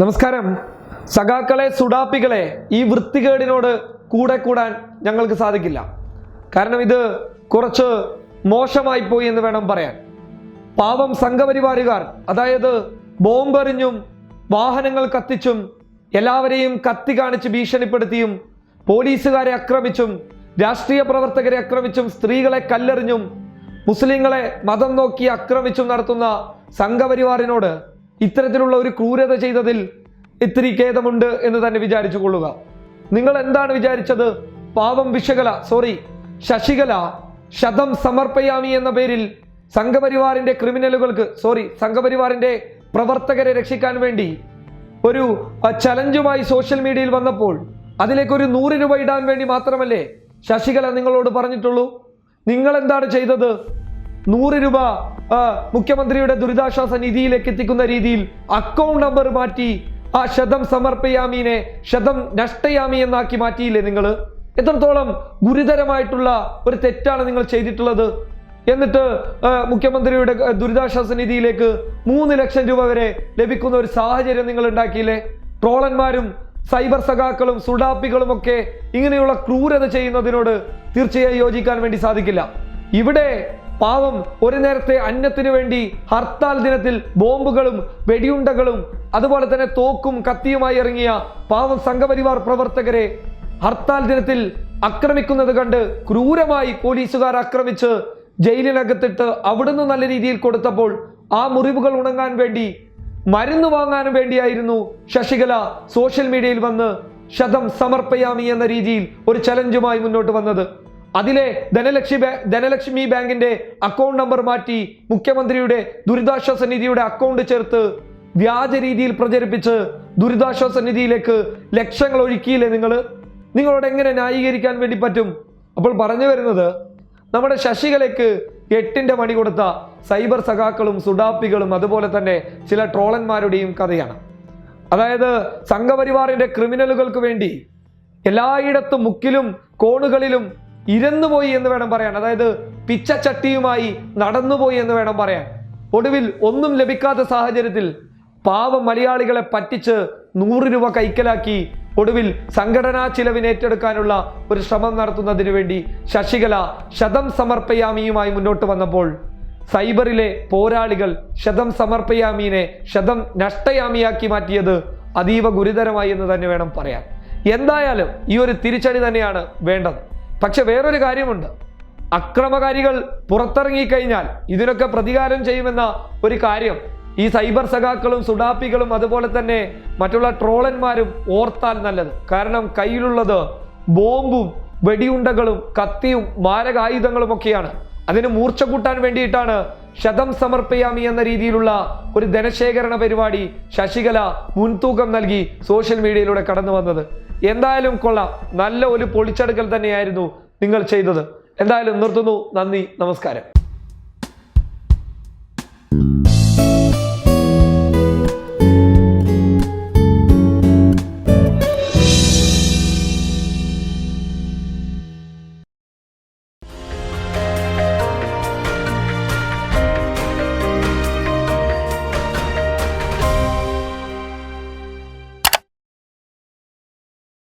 നമസ്കാരം. സഖാക്കളെ സുഡാപ്പികളെ ഈ വൃത്തികേടിനോട് കൂടെ കൂടാൻ ഞങ്ങൾക്ക് സാധിക്കില്ല. കാരണം ഇത് കുറച്ച് മോശമായി പോയി എന്ന് വേണം പറയാൻ. പാവം സംഘപരിവാരുകാർ അതായത് ബോംബെറിഞ്ഞും വാഹനങ്ങൾ കത്തിച്ചും എല്ലാവരെയും കത്തി കാണിച്ച് ഭീഷണിപ്പെടുത്തിയും പോലീസുകാരെ ആക്രമിച്ചും രാഷ്ട്രീയ പ്രവർത്തകരെ ആക്രമിച്ചും സ്ത്രീകളെ കല്ലെറിഞ്ഞും മുസ്ലിങ്ങളെ മതം നോക്കി ആക്രമിച്ചും നടത്തുന്ന സംഘപരിവാറിനോട് ഇത്തരത്തിലുള്ള ഒരു ക്രൂരത ചെയ്തതിൽ ഇത്തിരി ഖേദമുണ്ട് എന്ന് തന്നെ വിചാരിച്ചു കൊള്ളുക. നിങ്ങൾ എന്താണ് വിചാരിച്ചത്? പാവം വിശകല സോറി ശശികല ശതം സമർപ്പയാമി എന്ന പേരിൽ സംഘപരിവാറിന്റെ ക്രിമിനലുകൾക്ക് സോറി സംഘപരിവാറിന്റെ പ്രവർത്തകരെ രക്ഷിക്കാൻ വേണ്ടി ഒരു ചലഞ്ചുമായി സോഷ്യൽ മീഡിയയിൽ വന്നപ്പോൾ അതിലേക്ക് ഒരു നൂറ് രൂപ ഇടാൻ വേണ്ടി മാത്രമല്ലേ ശശികല നിങ്ങളോട് പറഞ്ഞിട്ടുള്ളൂ? നിങ്ങൾ എന്താണ് ചെയ്തത്? നൂറ് രൂപ മുഖ്യമന്ത്രിയുടെ ദുരിതാശ്വാസ നിധിയിലേക്ക് എത്തിക്കുന്ന രീതിയിൽ അക്കൗണ്ട് നമ്പർ മാറ്റി ആ ശതം സമർപ്പയാമീനെ ശതം നഷ്ടയാമി എന്നാക്കി മാറ്റിയില്ലേ നിങ്ങൾ എത്രത്തോളം ഗുരുതരമായിട്ടുള്ള ഒരു തെറ്റാണ് നിങ്ങൾ ചെയ്തിട്ടുള്ളത്? എന്നിട്ട് മുഖ്യമന്ത്രിയുടെ ദുരിതാശ്വാസ നിധിയിലേക്ക് മൂന്ന് ലക്ഷം രൂപ വരെ ലഭിക്കുന്ന ഒരു സാഹചര്യം നിങ്ങൾ ഉണ്ടാക്കിയില്ലേ? ട്രോളന്മാരും സൈബർ സഖാക്കളും സുഡാപ്പികളും ഒക്കെ ഇങ്ങനെയുള്ള ക്രൂരത ചെയ്യുന്നതിനോട് തീർച്ചയായും യോജിക്കാൻ വേണ്ടി സാധിക്കില്ല. ഇവിടെ പാവം ഒരു നേരത്തെ അന്നത്തിനു വേണ്ടി ഹർത്താൽ ദിനത്തിൽ ബോംബുകളും വെടിയുണ്ടകളും അതുപോലെ തന്നെ തോക്കും കത്തിയുമായി ഇറങ്ങിയ പാവം സംഘപരിവാർ പ്രവർത്തകരെ ഹർത്താൽ ദിനത്തിൽ ആക്രമിക്കുന്നത് കണ്ട് ക്രൂരമായി പോലീസുകാർ ആക്രമിച്ച് ജയിലിനകത്തിട്ട് അവിടുന്ന് നല്ല രീതിയിൽ കൊടുത്തപ്പോൾ ആ മുറിവുകൾ ഉണങ്ങാൻ വേണ്ടി മരുന്ന് വാങ്ങാനും വേണ്ടിയായിരുന്നു ശശികല സോഷ്യൽ മീഡിയയിൽ വന്ന് ശതം സമർപ്പയാമി എന്ന രീതിയിൽ ഒരു ചലഞ്ചുമായി മുന്നോട്ട് വന്നത്. അതിലെ ധനലക്ഷ്മി ധനലക്ഷ്മി ബാങ്കിന്റെ അക്കൗണ്ട് നമ്പർ മാറ്റി മുഖ്യമന്ത്രിയുടെ ദുരിതാശ്വാസ നിധിയുടെ അക്കൗണ്ട് ചേർത്ത് വ്യാജ രീതിയിൽ പ്രചരിപ്പിച്ച് ദുരിതാശ്വാസ നിധിയിലേക്ക് ലക്ഷങ്ങൾ ഒഴുക്കിയില്ലേ നിങ്ങൾ? നിങ്ങളോട് എങ്ങനെ ന്യായീകരിക്കാൻ വേണ്ടി പറ്റും? അപ്പോൾ പറഞ്ഞു വരുന്നത് നമ്മുടെ ശശികലയ്ക്ക് എട്ടിന്റെ മണി കൊടുത്ത സൈബർ സഖാക്കളും സുഡാപ്പികളും അതുപോലെ തന്നെ ചില ട്രോളന്മാരുടെയും കഥയാണ്. അതായത് സംഘപരിവാറിന്റെ ക്രിമിനലുകൾക്ക് വേണ്ടി എല്ലായിടത്തും മുക്കിലും കോണുകളിലും ഇരുന്നുപോയി എന്ന് വേണം പറയാൻ. അതായത് പിച്ചച്ചട്ടിയുമായി നടന്നുപോയി എന്ന് വേണം പറയാൻ. ഒടുവിൽ ഒന്നും ലഭിക്കാത്ത സാഹചര്യത്തിൽ പാവ മലയാളികളെ പറ്റിച്ച് നൂറ് രൂപ കൈക്കലാക്കി ഒടുവിൽ സംഘടനാ ചിലവിനേറ്റെടുക്കാനുള്ള ഒരു ശ്രമം നടത്തുന്നതിന് വേണ്ടി ശശികല ശതം സമർപ്പയാമിയുമായി മുന്നോട്ട് വന്നപ്പോൾ സൈബറിലെ പോരാളികൾ ശതം സമർപ്പയാമീനെ ശതം നഷ്ടയാമിയാക്കി മാറ്റിയത് അതീവ ഗുരുതരമായി എന്ന് തന്നെ വേണം പറയാൻ. എന്തായാലും ഈ ഒരു തിരിച്ചടി തന്നെയാണ് വേണ്ടത്. പക്ഷെ വേറൊരു കാര്യമുണ്ട്. അക്രമകാരികൾ പുറത്തിറങ്ങിക്കഴിഞ്ഞാൽ ഇതിനൊക്കെ പ്രതികാരം ചെയ്യുമെന്ന ഒരു കാര്യം ഈ സൈബർ സഖാക്കളും സുഡാപ്പികളും അതുപോലെ തന്നെ മറ്റുള്ള ട്രോളന്മാരും ഓർത്താൽ നല്ലത്. കാരണം കയ്യിലുള്ളത് ബോംബും വെടിയുണ്ടകളും കത്തിയും മാരകായുധങ്ങളും ഒക്കെയാണ് അതിന് മൂർച്ച കൂട്ടാൻ വേണ്ടിയിട്ടാണ് ശതം സമർപ്പയാമി എന്ന രീതിയിലുള്ള ഒരു ധനശേഖരണ പരിപാടി ശശികല മുൻതൂക്കം നൽകി സോഷ്യൽ മീഡിയയിലൂടെ കടന്നു വന്നത് എന്തായാലും കൊള്ളാം. നല്ല ഒരു പൊളിച്ചെടുക്കൽ തന്നെയായിരുന്നു നിങ്ങൾ ചെയ്തത്. എന്തായാലും നിർത്തുന്നു. നന്ദി. നമസ്കാരം.